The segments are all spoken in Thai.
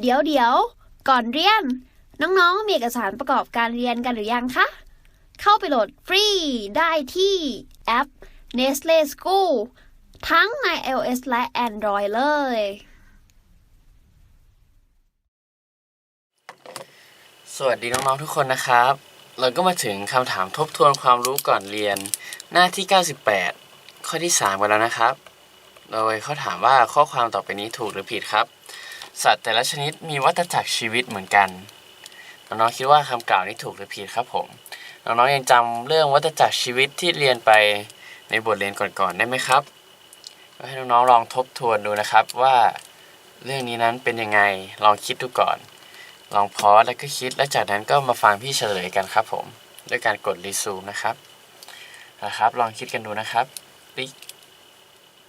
เดี๋ยวเดี๋ยว ก่อนเรียน น้องๆ มีเอกสารประกอบการเรียนกันหรือยังคะ เข้าไปโหลดฟรีได้ที่แอป Nestle School ทั้งใน iOS และ Android เลย สวัสดีน้อง ๆ ทุกคนนะครับ เราก็มาถึงคำถามทบทวนความรู้ก่อนเรียน หน้าที่ 98 ข้อที่ 3 กันแล้วนะครับ โดยเขาถามว่าข้อความต่อไปนี้ถูกหรือผิดครับ สัตว์แต่ละชนิดมีวัฏจักรชีวิตเหมือนกัน น้องๆคิดว่าคำกล่าวนี้ถูกหรือผิดครับผม น้องๆยังจำเรื่องวัฏจักรชีวิตที่เรียนไปในบทเรียนก่อนๆได้ไหมครับก็ให้น้องๆลองทบทวนดูนะครับว่าเรื่องนี้นั้นเป็นยังไงลองคิดดูก่อน ลองพอสแล้วก็คิดแล้วจากนั้นก็มาฟังพี่เฉลยกันครับผมด้วยการกดรีซูมนะครับนะครับ ลองคิดกันดูนะครับติ๊ก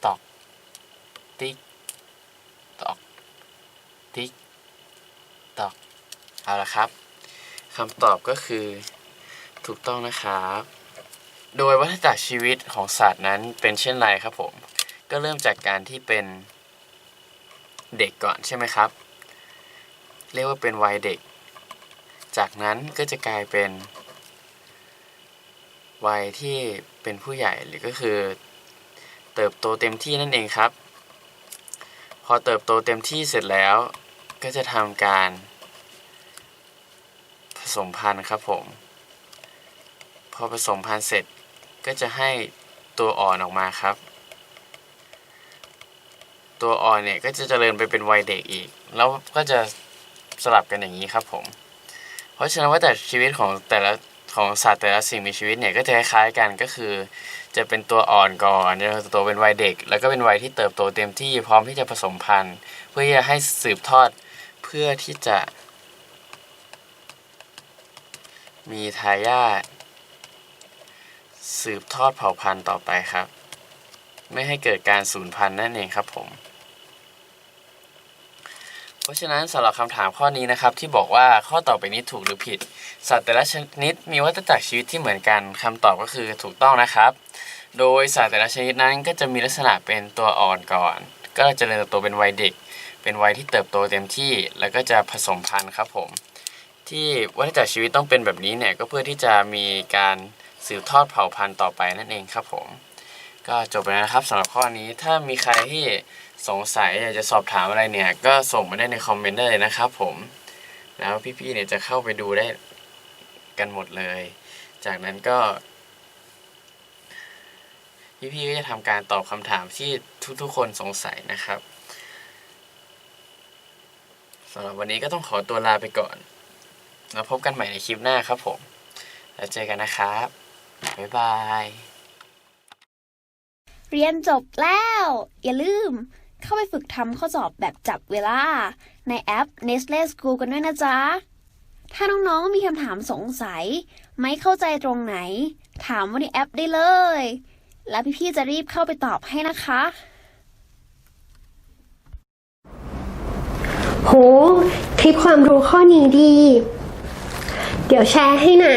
ตอกติ๊ก ติ๊กตอกเอาละครับคำตอบก็คือถูกต้องนะครับ โดยวัฏจักรชีวิตของสัตว์นั้นเป็นเช่นไรครับผม ก็เริ่มจากการที่เป็นเด็กก่อนใช่ไหมครับ เรียกว่าเป็นวัยเด็ก จากนั้นก็จะกลายเป็นวัยที่เป็นผู้ใหญ่หรือก็คือ เติบโตเต็มที่นั่นเองครับ พอเติบโตเต็มที่เสร็จแล้ว ก็จะทำการผสมพันธุ์ครับผม พอผสมพันธุ์เสร็จก็จะให้ตัวอ่อนออกมาครับ ตัวอ่อนเนี่ยก็จะเจริญไปเป็นวัยเด็กอีก แล้วก็จะสลับกันอย่างนี้ครับผม เพราะฉะนั้นว่าแต่ชีวิตของแต่ละของสัตว์แต่ละสิ่งมีชีวิตเนี่ยก็จะคล้ายๆกันก็คือ จะเป็นตัวอ่อนก่อนจะโตเป็นวัยเด็ก แล้วก็เป็นวัยที่เติบโตเต็มที่พร้อมที่จะผสมพันธุ์ เพื่อที่จะให้สืบทอด พื่อที่จะ มีทายาทสืบทอดเผ่าพันธุ์ต่อไปครับ ไม่ให้เกิดการสูญพันธุ์นั่นเองครับผม เพราะฉะนั้นสำหรับคำถามข้อนี้นะครับ ที่บอกว่าข้อต่อไปนี้ถูกหรือผิด สัตว์แต่ละชนิดมีวัฏจักรชีวิตที่เหมือนกันคำตอบก็คือถูกต้องนะครับ โดยสัตว์แต่ละชนิดนั้นก็จะมีลักษณะเป็นตัวอ่อนก่อน ก็จะเริญเติบโตเป็นวัยเด็ก เป็นวัยที่เติบโตเต็มที่แล้วก็จะผสมพันธุ์ครับผม ที่วัฏจักรชีวิตต้องเป็นแบบนี้เนี่ยก็เพื่อที่จะมีการสืบทอดเผ่าพันธุ์ต่อไปนั่นเองครับผม ก็จบไปแล้วนะครับสำหรับข้อนี้ถ้ามีใครที่สงสัยอยากจะสอบถามอะไรเนี่ย ก็ส่งมาได้ในคอมเมนต์ได้เลยนะครับผมแล้วพี่ๆเนี่ยจะเข้าไปดูได้กันหมดเลย จากนั้นก็ พี่ๆก็จะทำการตอบคำถามที่ทุกๆคนสงสัยนะครับ สำหรับวันนี้ก็ต้องขอตัวลาไปก่อน แล้วพบกันใหม่ในคลิปหน้าครับผม แล้วเจอกันนะครับ บ๊ายบาย เรียนจบแล้ว อย่าลืม เข้าไปฝึกทำข้อสอบแบบจับเวลา ในแอป Nestle School กันด้วยนะจ๊ะ ถ้าน้องๆมีคำถามสงสัย ไม่เข้าใจตรงไหน ถามว่าในแอปได้เลย แล้วพี่ๆจะรีบเข้าไปตอบให้นะคะ โห คลิปความรู้ข้อนี้ดี เดี๋ยวแชร์ให้นะ